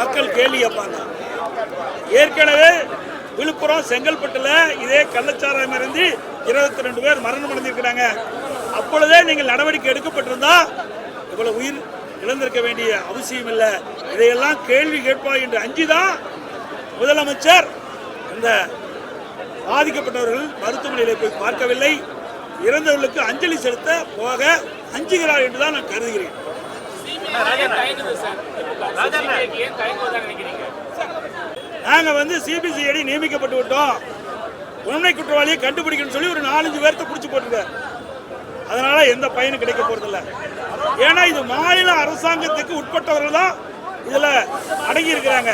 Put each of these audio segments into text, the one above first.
மக்கள் கேள்வி கேட்பாங்க ஏற்கனவே விழுப்புரம் செங்கல்பட்டுல இதே கள்ளச்சாராயம் இருந்து இருபத்தி ரெண்டு பேர் மரணம் அடைஞ்சிருக்கிறாங்க. அப்பொழுதே நீங்கள் நடவடிக்கை எடுக்கப்பட்டிருந்தா இவ்வளவு உயிர் இழந்திருக்க வேண்டிய அவசியம் இல்லை. இதையெல்லாம் கேள்வி கேட்பாய் என்று அஞ்சுதான் முதலமைச்சர். இந்த பாதிக்கப்பட்டவர்கள் மருத்துவமனையில் போய் பார்க்கவில்லை. இறந்தவர்களுக்கு அஞ்சலி செலுத்த போக அஞ்சுகிறார் என்றுதான் நான் கருதுகிறேன். நாங்க வந்து சிபிசிஐடி நியமிக்கப்பட்டு விட்டோம். உண்மை குற்றவாளியை கண்டுபிடிக்கணும்னு சொல்லி ஒரு நாலஞ்சு பேர்த்த பிடிச்சி போட்டுருக்காரு. அதனால எந்த பயனும் கிடைக்க போறதில்ல. ஏன்னா இது மாநில அரசாங்கத்துக்கு உட்பட்டவர்கள் தான் இதுல அடங்கி இருக்கிறாங்க.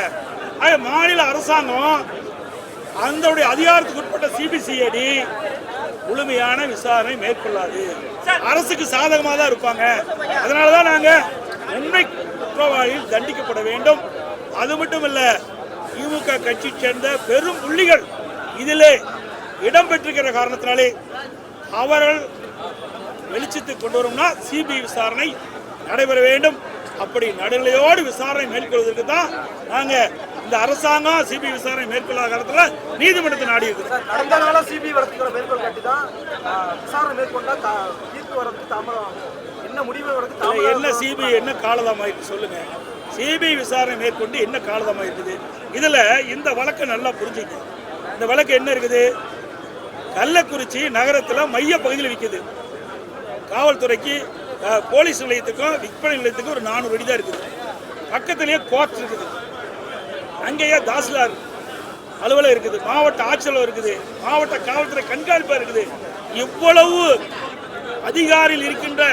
மாநில அரசாங்கம் அந்த அதிகாரத்துக்கு உட்பட்ட சிபிசிஐடி முழுமையான விசாரணை மேற்கொள்ளாது. அரசுக்கு சாதகமாக தான் இருப்பாங்க. அதனால தான் நாங்கள் உண்மை குற்றவாளிகள் தண்டிக்கப்பட வேண்டும். அது மட்டும் திமுக கட்சி சேர்ந்த பெரும் புள்ளிகள் இதிலே இடம்பெற்றிருக்கிற காரணத்தினாலே அவர்கள் வெளிச்சத்துக்கு கொண்டு வரும்னா சிபிஐ விசாரணை நடைபெற வேண்டும். அப்படி நடுநிலையோடு விசாரணை மேற்கொள்வதற்கு தான் நாங்க இந்த அரசாங்கம் சிபிஐ விசாரணை மேற்கொள்ளாத காலத்துல நீதிமன்றத்தை நாடி இருக்கிறோம் கடந்த காலம் சிபிஐ வரதுக்கு மேற்கோள் காட்டி தான் விசாரணை மேற்கொண்டா தீர்ப்பு வரதுக்கு தாமதம் என்ன முடிவு என்ன சிபிஐ என்ன காலதாமாயிருக்கு சொல்லுங்க. சிபிஐ விசாரணை மேற்கொண்டு என்ன காலதாமாயிருக்குது இதுல இந்த வழக்கை நல்லா புரிஞ்சுக்க இந்த வழக்கு என்ன இருக்குது? கள்ளக்குறிச்சி நகரத்துல மைய பகுதியில் விற்குது காவல்துறைக்கு போலீஸ் நிலையத்துக்கும் விற்பனை நிலையத்துக்கும் ஒரு நானூறு அடி தான் இருக்குது. பக்கத்திலேயே கோர்ட் இருக்குது. அங்கேயே தாசில்தார் அலுவலகம் இருக்குது. மாவட்ட ஆட்சியர் இருக்குது. மாவட்ட காவல்துறை கண்காணிப்பா இருக்குது. இவ்வளவு அதிகாரியில் இருக்கின்ற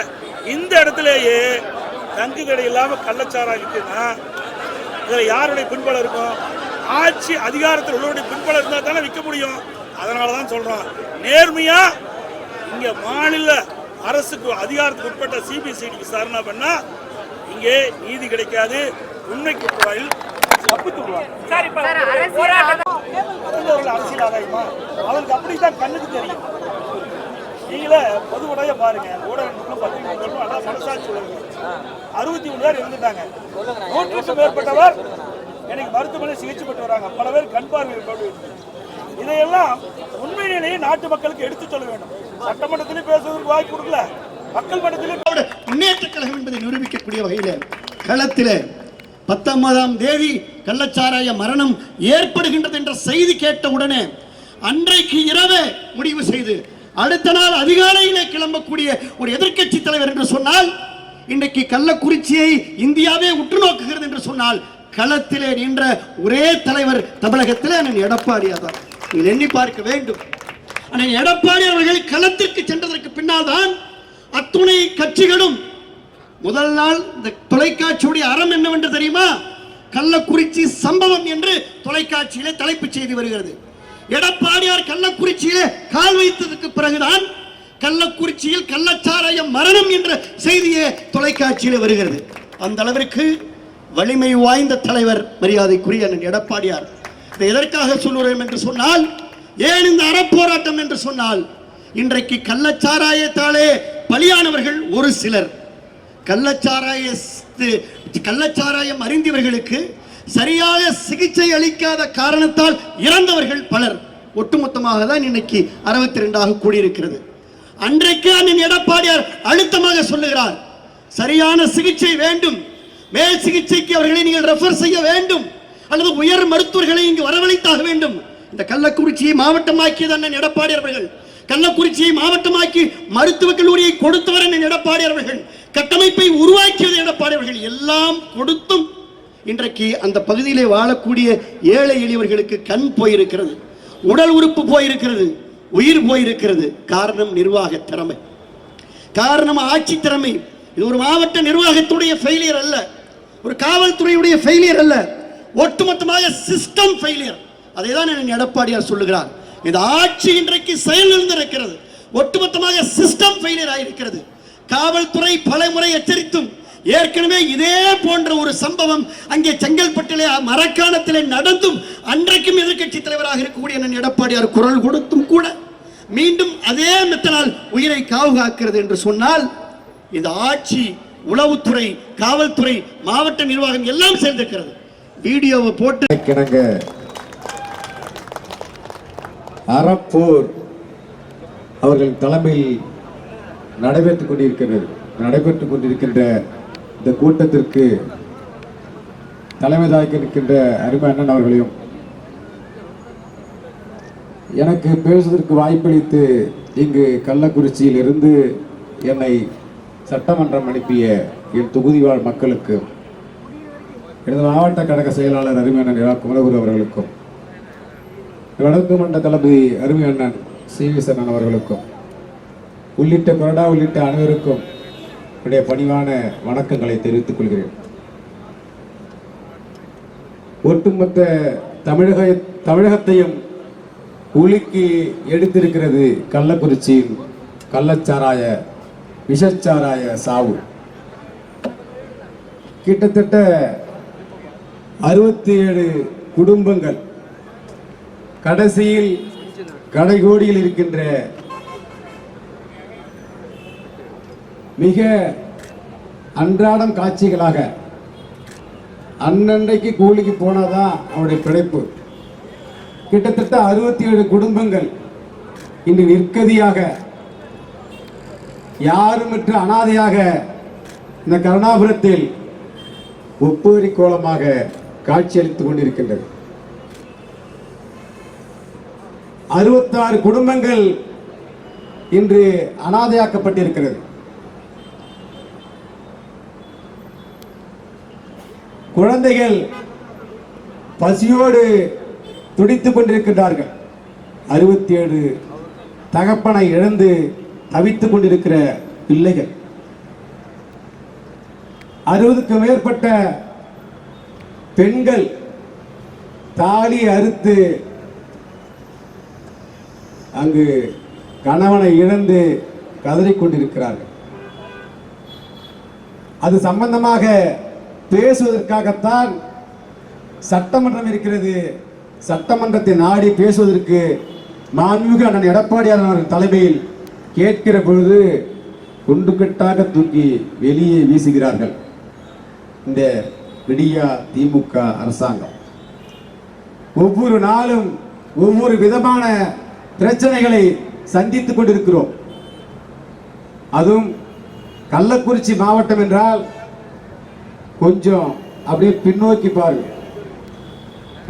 இந்த இடத்திலேயே தங்கு தடை இல்லாம கள்ளச்சாராயம் இருக்குன்னா இதுல யாருடைய பின்பலம் இருக்கும் ஆட்சி அதிகாரத்தில் உள்ளவருடைய பின்பலம் இருந்தா தானே விற்க முடியும். அதனால தான் சொல்றோம். நேர்மையா இங்க மாநில அரசுக்கு அதிகாரத்துக்கு உட்பட்ட சிபிசிடி விசாரணை பண்ணா இங்கே நீதி கிடைக்காது. உண்மை குற்றவாளிகள் தப்பித்து அரசியல் ஆதாயமா. அவருக்கு அப்படித்தான் கண்ணுக்கு தெரியும். நீங்களே பொது உடைய பாருங்க ஊடகங்களும் பத்திரிகைகளும் எல்லாம் மனசாட்சி அறுபத்தி மூணு பேர் இருந்துட்டாங்க. நூற்றுக்கும் மேற்பட்டவர் எனக்கு மருத்துவமனை சிகிச்சை பெற்று வராங்க. பல பேர் கண் பார்வை இதையெல்லாம் உண்மை நிலையை நாட்டு மக்களுக்கு எடுத்து சொல்ல வேண்டும். சட்டமன்றத்திலும் பேசுவதற்கு வாய்ப்பு கொடுக்கல. மக்கள் மன்றத்திலும் திராவிட முன்னேற்ற கழகம் என்பதை நிரூபிக்கக்கூடிய வகையில் களத்தில் பத்தொன்பதாம் தேதி கள்ளச்சாராய மரணம் ஏற்படுகின்றது என்ற செய்தி கேட்ட உடனே அன்றைக்கு இரவே முடிவு செய்து அடுத்த நாள் அதிகாலையிலே கிளம்பக்கூடிய ஒரு எதிர்க்கட்சி தலைவர் என்று சொன்னால் இன்றைக்கு கள்ளக்குறிச்சியை இந்தியாவே உற்று நோக்குகிறது என்று சொன்னால் களத்திலே நின்ற ஒரே தலைவர் தமிழகத்திலே அண்ணன் எடப்பாடியார் தான் நீங்கள் எண்ணி பார்க்க வேண்டும். அண்ணன் எடப்பாடி அவர்கள் களத்திற்கு சென்றதற்கு பின்னால் தான் அத்துணை கட்சிகளும் முதல் நாள் இந்த தொலைக்காட்சியுடைய அறம் என்னவென்று தெரியுமா? கள்ளக்குறிச்சி சம்பவம் என்று தொலைக்காட்சியிலே தலைப்புச் செய்தி வருகிறது. எடப்பாடியார் கள்ளக்குறிச்சியிலே கால் வைத்ததற்கு பிறகுதான் கள்ளக்குறிச்சியில் கள்ளச்சாராய மரணம் என்ற செய்தியே தொலைக்காட்சியில் வருகிறது. அந்த அளவிற்கு வலிமை வாய்ந்த தலைவர் மரியாதைக்குரிய எடப்பாடியார் இதை எதற்காக சொல்லுகிறேன் என்று சொன்னால் ஏன் இந்த அறப்போராட்டம் என்று சொன்னால் இன்றைக்கு கள்ளச்சாராயத்தாலே பலியானவர்கள் ஒரு சிலர். கள்ளச்சாராய கள்ளச்சாராயம் அறிந்தவர்களுக்கு சரியாக சிகிச்சை அளிக்காத காரணத்தால் இறந்தவர்கள் பலர். ஒட்டுமொத்தமாக தான் இன்னைக்கு அறுபத்தி ரெண்டாக கூடியிருக்கிறது. அன்றைக்கு அண்ணன் எடப்பாடியார் அழுத்தமாக சொல்லுகிறார். சரியான சிகிச்சை வேண்டும். மேல் சிகிச்சைக்கு அவர்களை நீங்கள் ரெஃபர் செய்ய வேண்டும். அல்லது உயர் மருத்துவர்களை இங்கு வரவழைத்தாக வேண்டும். இந்த கள்ளக்குறிச்சியை மாவட்டமாக்கியது அண்ணன் எடப்பாடி அவர்கள். கள்ளக்குறிச்சியை மாவட்டமாக்கி மருத்துவக் கல்லூரியை கொடுத்தவர் அண்ணன் எடப்பாடி அவர்கள். கட்டமைப்பை உருவாக்கியது எடப்பாடி அவர்கள். எல்லாம் கொடுத்தும் இன்றைக்கு அந்த பகுதியிலே வாழக்கூடிய ஏழை எளியவர்களுக்கு கண் போயிருக்கிறது உடல் உறுப்பு போயிருக்கிறது உயிர் போயிருக்கிறது. காரணம் நிர்வாக திறமை. காரணம் ஆட்சி திறமை. இது ஒரு மாவட்ட நிர்வாகத்துடைய ஃபெயிலியர் அல்ல. ஒரு காவல்துறையுடைய ஃபெயிலியர் அல்ல. ஒட்டுமொத்தமாக சிஸ்டம் ஃபெயிலியர் அதை தான் எனக்கு எடப்பாடியார் சொல்லுகிறார். இந்த ஆட்சி இன்றைக்கு செயலிழந்திருக்கிறது. ஒட்டுமொத்தமாக சிஸ்டம் ஃபெயிலியர் ஆகியிருக்கிறது காவல்துறை பல முறை எச்சரித்தும் ஏற்கனவே இதே போன்ற ஒரு சம்பவம் அங்கே செங்கல்பட்டிலே மரக்காணத்திலே நடந்தும் அன்றைக்கும் எதிர்க்கட்சி தலைவராக இருக்கக்கூடிய அண்ணன் எடப்பாடியார் குரல் கொடுத்தும் கூட மீண்டும் அதே மெத்தனால் உயிரை காவு காக்கிறது என்று சொன்னால் இந்த ஆட்சி உளவுத்துறை காவல்துறை மாவட்ட நிர்வாகம் எல்லாம் சேர்ந்திருக்கிறது. வீடியோவை போட்டு கிணங்க அறப்போர் அவர்கள் தலைமையில் நடைபெற்றுக் கொண்டிருக்கிறது நடைபெற்றுக் கொண்டிருக்கின்ற இந்த கூட்டத்திற்கு தலைமை தாக்கி இருக்கின்ற அருமை அண்ணன் அவர்களையும் எனக்கு பேசுவதற்கு வாய்ப்பளித்து இங்கு கள்ளக்குறிச்சியில் இருந்து என்னை சட்டமன்றம் அனுப்பிய என் தொகுதி வாழ் மக்களுக்கு எனது மாவட்ட கழக செயலாளர் அருமையண்ணன் இரா குமரகுரு அவர்களுக்கும் வடக்கு மண்ட தளபதி அருமையண்ணன் சி வி சரணன் அவர்களுக்கும் உள்ளிட்ட கொரடா உள்ளிட்ட அனைவருக்கும் என்னுடைய பணிவான வணக்கங்களை தெரிவித்துக் கொள்கிறேன். ஒட்டுமொத்த தமிழக தமிழகத்தையும் உலுக்கி எடுத்திருக்கிறது கள்ளக்குறிச்சியின் கள்ளச்சாராய விஷச்சாராய சாவு. கிட்டத்தட்ட அறுபத்தி ஏழு குடும்பங்கள் கடைசியில் கடைகோடியில் இருக்கின்ற மிக அன்றாடம் காட்சிகளாக அன்னன்றைக்கு கூலிக்கு போனாதான் அவருடைய பிழைப்பு. கிட்டத்தட்ட அறுபத்தி ஏழு குடும்பங்கள் இன்று நிற்கதியாக யாருமற்ற அனாதையாக இந்த கருணாபுரத்தில் ஒப்புவரி கோலமாக காட்சியளித்துக் கொண்டிருக்கின்றது. அறுபத்தாறு குடும்பங்கள் இன்று அனாதையாக்கப்பட்டிருக்கிறது. குழந்தைகள் பசியோடு துடித்துக் கொண்டிருக்கின்றார்கள். அறுபத்தி ஏழு தகப்பனை இழந்து தவித்துக் கொண்டிருக்கிற பிள்ளைகள். அறுபதுக்கு மேற்பட்ட பெண்கள் தாலி அறுத்து அங்கு கணவனை இழந்து கதறிக் கொண்டிருக்கிறார்கள். அது சம்பந்தமாக பேசுவதற்காகத்தான் சட்டமன்றம் இருக்கிறது. சட்டமன்றத்தை நாடி பேசுவதற்கு மாண்புமிகு அண்ணன் எடப்பாடியார் அவர்கள் தலைமையில் கேட்கிற பொழுது குண்டுக்கட்டாக தூக்கி வெளியே வீசுகிறார்கள். இந்த விடியா திமுக அரசாங்கம். ஒவ்வொரு நாளும் ஒவ்வொரு விதமான பிரச்சனைகளை சந்தித்துக் கொண்டிருக்கிறோம். அதுவும் கள்ளக்குறிச்சி மாவட்டம் என்றால் கொஞ்சம் அப்படியே பின்னோக்கி பாருங்க.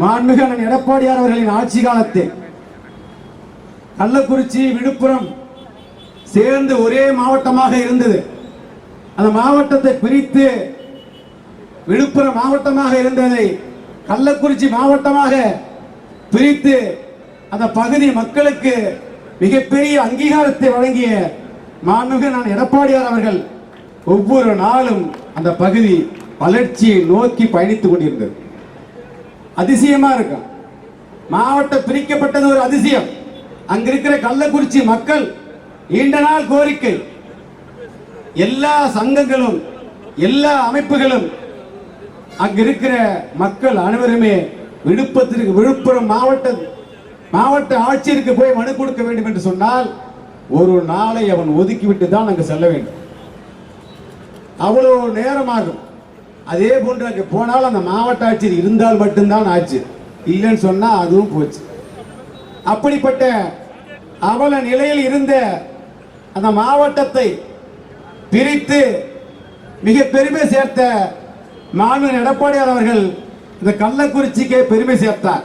மாண்புமிகு அண்ணன் எடப்பாடியார் அவர்களின் ஆட்சி காலத்தில் கள்ளக்குறிச்சி விழுப்புரம் சேர்ந்து ஒரே மாவட்டமாக இருந்தது. அந்த மாவட்டத்தை பிரித்து விழுப்புரம் மாவட்டமாக இருந்ததை கள்ளக்குறிச்சி மாவட்டமாக பிரித்து அந்த பகுதி மக்களுக்கு மிகப்பெரிய அங்கீகாரத்தை வழங்கிய மாண்புமிகு நான் எடப்பாடியார் அவர்கள் ஒவ்வொரு நாளும் அந்த பகுதி வளர்ச்சியை நோக்கி பயணித்துக் கொண்டிருந்தது. அதிசயமா இருக்கும் மாவட்டம் பிரிக்கப்பட்டது ஒரு அதிசயம். அங்க இருக்கிற கள்ளக்குறிச்சி மக்கள் நீண்ட நாள் கோரிக்கை. எல்லா சங்கங்களும் எல்லா அமைப்புகளும் அங்க இருக்கிற மக்கள் அனைவருமே விழுப்புரத்திற்கு விழுப்புரம் மாவட்ட மாவட்ட ஆட்சியருக்கு போய் மனு கொடுக்க வேண்டும் என்று சொன்னால் ஒரு நாளை அவன் ஒதுக்கிவிட்டு தான் அங்கு செல்ல வேண்டும். அவ்வளவு நேரமாகும். அதே போன்று அங்கே போனால் அந்த மாவட்ட ஆட்சியர் இருந்தால் மட்டும்தான் ஆட்சி இல்லைன்னு சொன்னால் அதுவும் போச்சு. அப்படிப்பட்ட அவல நிலையில் இருந்த அந்த மாவட்டத்தை பிரித்து மிக பெருமை சேர்த்த மாநில எடப்பாடியார் அவர்கள் இந்த கள்ளக்குறிச்சிக்கே பெருமை சேர்த்தார்.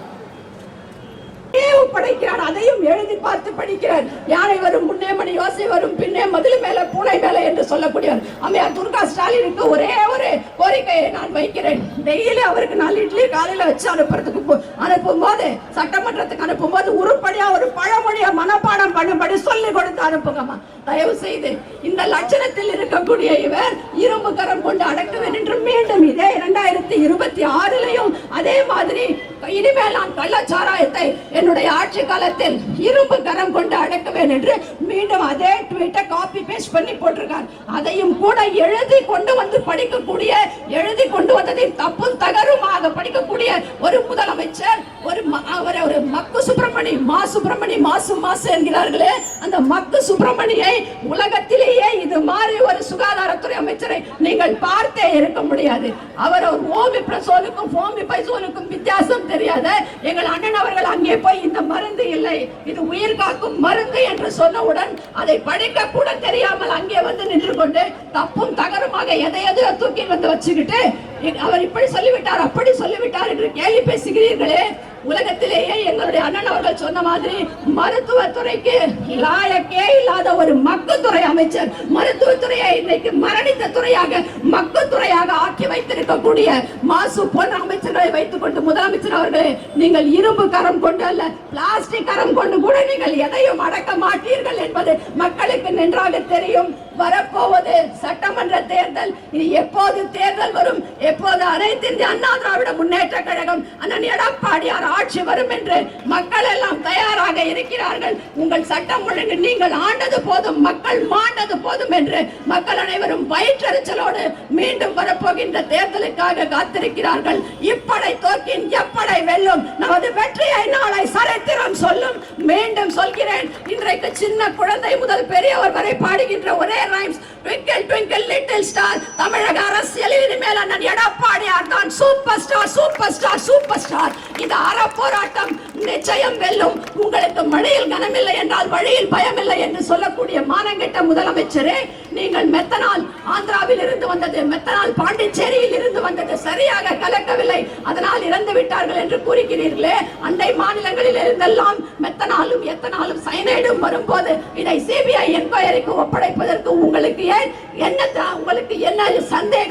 படைக்கிறான் அதையும் எழுதி பார்த்து படிக்கிறான். யானை வரும் முன்னே மணி யோசை வரும் பின்னே மதில் மேல பூனை மேல என்று சொல்லக்கூடியவர். அம்மையார் துர்கா ஸ்டாலினுக்கு ஒரே ஒரு கோரிக்கையை நான் வைக்கிறேன். டெய்லி அவருக்கு நாலு இட்லி காலையில வச்சு அனுப்புறதுக்கு அனுப்பும் போது சட்டமன்றத்துக்கு அனுப்பும் போது உருப்படியா ஒரு பழமொழியா மனப்பாடம் பண்ணும்படி சொல்லி கொடுத்து அனுப்புங்கம்மா. தயவு செய்து இந்த லட்சணத்தில் இருக்கக்கூடிய இவர் இரும்பு கரம் கொண்டு அடக்குவேன் என்று மீண்டும் இதே இரண்டாயிரத்தி இருபத்தி ஆறுலையும் அதே மாதிரி இனிமேல் நான் கள்ளச்சாராயத்தை காலத்தில் இரும்பு கரம் கொண்டு அடக்குவேன் என்று மீண்டும் அதே ட்வீட்டை காப்பி பேஸ்ட் பண்ணி போட்டிருக்கார். அதையும் கூட எழுதி கொண்டு வந்து படிக்கக்கூடிய எழுதி கொண்டு வந்ததை தப்பும் தகருமாக படிக்கக்கூடிய ஒரு முதலமைச்சர் ஒரு ம- அவர் ஒரு மக்கு சுப்பிரமணி மா சுப்பிரமணி மாசு மாசு என்கிறார்களே அந்த மக்கு சுப்பிரமணியை உலகத்திலேயே இது மாதிரி ஒரு சுகாதாரத்துறை அமைச்சரை நீங்கள் பார்த்தே இருக்க முடியாது. அவர் ஒரு ஓமி பிரசோலுக்கும் ஓமி பைசோலுக்கும் வித்தியாசம் தெரியாத. எங்கள் அண்ணன் அவர்கள் அங்கே போய் இந்த மருந்து இல்லை இது உயிர் காக்கும் மருந்து என்று சொன்னவுடன் அதை படிக்க கூட தெரியாமல் அங்கே வந்து நின்று கொண்டு தப்பும் தகருமாக எதை எதையோ தூக்கி வந்து வச்சுக்கிட்டு அவர் இப்படி சொல்லிவிட்டார் அப்படி சொல்லிவிட்டார் என்று கேள்வி பேசுகிறீர்களே. உலகத்திலேயே எங்களுடைய அண்ணன் அவர்கள் சொன்ன மாதிரி மருத்துவத்துறைக்கு லாயக்கே இல்லாத ஒரு மக்குத்துறை அமைச்சர் மருத்துவத்துறையை இன்றைக்கு மரணித்த துறையாக மக்குத்துறையாக ஆக்கி வைத்திருக்கக்கூடிய மாசு பொன் அமைச்சர்களை வைத்துக் கொண்டு முதலமைச்சர் அவர்களே நீங்கள் இரும்பு கரம் கொண்டு அல்ல பிளாஸ்டிக் கரம் கொண்டு கூட நீங்கள் எதையும் அடக்க மாட்டீர்கள் என்பது மக்களுக்கு நன்றாக தெரியும். வரப்போவது சட்டமன்ற தேர்தல் இனி எப்போது தேர்தல் வரும் எப்போது அனைத்து இந்திய அண்ணா திராவிட முன்னேற்ற கழகம் அண்ணன் எடப்பாடியார் ஆட்சி வரும் என்று மக்கள் எல்லாம் தயாராக இருக்கிறார்கள். உங்கள் சட்டம் ஒழுங்கு நீங்கள் ஆண்டது போதும் மக்கள் மாண்டது போதும் என்று மக்கள் அனைவரும் வயிற்றறிச்சலோடு மீண்டும் வரப்போகின்ற தேர்தலுக்காக காத்திருக்கிறார்கள். இப்படை தோற்கின் எப்படை வெல்லும் நமது வெற்றியை நாளை சரித்திரம் சொல்லும். மீண்டும் சொல்கிறேன் இன்றைக்கு சின்ன குழந்தை முதல் பெரியவர் வரை பாடுகின்ற ஒரே rhymes twinkle twinkle little star தமிழக அரசியலில் இனிமேல் அண்ணன் எடப்பாடியார் தான் super star super star super star இந்த அறப்போராட்டம் நிச்சயம் வெல்லும். உங்களுக்கு மழையில் கனமில்லை என்றால் வழியில் பயமில்லை என்று சொல்லக்கூடிய மானங்கெட்ட முதலமைச்சரே நீங்கள் மெத்தனால் ஆந்திராவில் இருந்து வந்தது மெத்தனால் பாண்டிச்சேரியில் இருந்து வந்தது சரியாக கலக்கவில்லை. அதனால் இறந்து விட்டார்கள் என்று கூறுகிறீர்களே. அண்டை மாநிலங்களில் இருந்தெல்லாம் மெத்தனாலும் எத்தனாலும் சைனைடும் வரும்போது இதை சிபிஐ என்கொயரிக்கு ஒப்படைப்பதற்கு உங்களுக்கு ஏன் என்ன உங்களுக்கு என்ன சந்தேகம்?